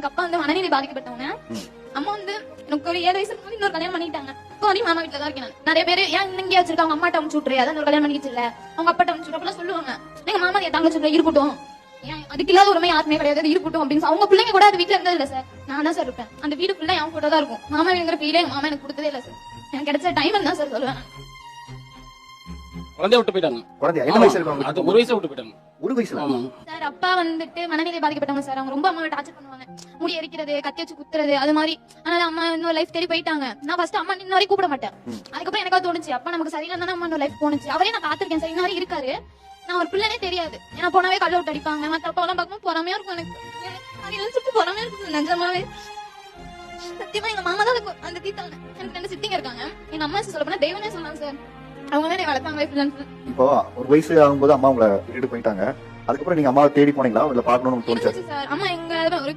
எங்க அப்பா வந்து மனநிலை பாதிக்கப்பட்டவங்க. அம்மா வந்து எனக்கு ஒரு ஏழு வயசு இருக்கும்போது இன்னொரு கல்யாணம் பண்ணிட்டாங்க இப்போ வரையும் மாமா வீட்டுல தான் இருக்கேன் நான். நிறைய பேர் ஏன் இங்க வச்சிருக்க? அவங்க அம்மாட்ட அமுச்சு விட்டுரு. அதான் ஒரு கல்யாணம் பண்ணிக்கிச்சு இல்ல அவங்க அப்பாட்ட அமுச்சு விட்டு சொல்லுவாங்க. எங்க மாமா என் தங்கச்சி இருக்கட்டும். ஏன் அதுக்கு இல்லாத உரிமை யாருமே கிடையாது. இருக்கட்டும் அப்படின்னு அவங்க பிள்ளைங்க கூட அது வீட்டுல இருந்தது இல்ல சார் நான் தான் சார் இருப்பேன். அந்த வீடு ஃபுல்லா என் கூட தான் இருக்கும். மாமா வீடுங்கிற ஃபீலே எங்க மாமா எனக்கு கொடுத்ததே இல்ல சார் எனக்கு கிடைச்ச டைம் தான் சார் சொல்லுவேன். குழந்தைய விட்டு போயிட்டாங்க. குழந்தை என்ன வயசு இருக்கும் அது அவங்களுக்கு? ஒரு வயசு விட்டு போயிட்டாங்க. ஒரு வயசுல ஆமா. சார் அப்பா வந்துட்டு மனநிலை பாதிக்கப்பட்டவங்க சார். அவங்க ரொம்ப அம்மாவை டார்ச்சர் பண்ணுவாங்க. முடி எரிக்கிறது கத்தி வச்சு குத்துறது அது மாதிரி. அதனால அம்மா இன்னொரு லைஃப் தேடி போயிட்டாங்க. நான் ஃபர்ஸ்ட் அம்மா இன்ன வரைக்கும் கூப்பிட மாட்டேன். அதுக்கப்புறம் எனக்கு தோணுச்சு. அப்பா நமக்கு சரியில்லை தானே அம்மா இன்னொரு லைஃப் போணுச்சு. அவரே நான் பாத்திருக்கேன் சார். இன்ன வரைக்கும் இருக்காரு. நான் ஒரு பிள்ளைனே தெரியாது. ஏன்னா போனாவே கல்ல விட்டு அடிப்பாங்க. மத்த அப்பா எல்லாம் பார்க்கும்போது பொறாமையா இருக்கும் எனக்கு. நினைச்சிட்டு பொறாமையா இருக்கும். நிஜமாவே. சத்தியமா எங்க மாமா தான் அந்த தீத்தாங்க எனக்கு ரெண்டு சித்திங்க இருக்காங்க. எங்க அம்மா சொல்ல போனா தெய்வனே சொன்னாங்க சார். அவங்க தான் என்னை வளர்த்தாங்க full and full. இப்போ ஒரு வயசு ஆகும்போது அம்மா உங்களை விட்டுட்டு போயிட்டாங்க. அதுக்கப்புறம் நீங்க அம்மாவை தேடி போனீங்களா? இல்ல பாக்கணும்னு தோணுச்சு? சார் அம்மா எங்க ஒரு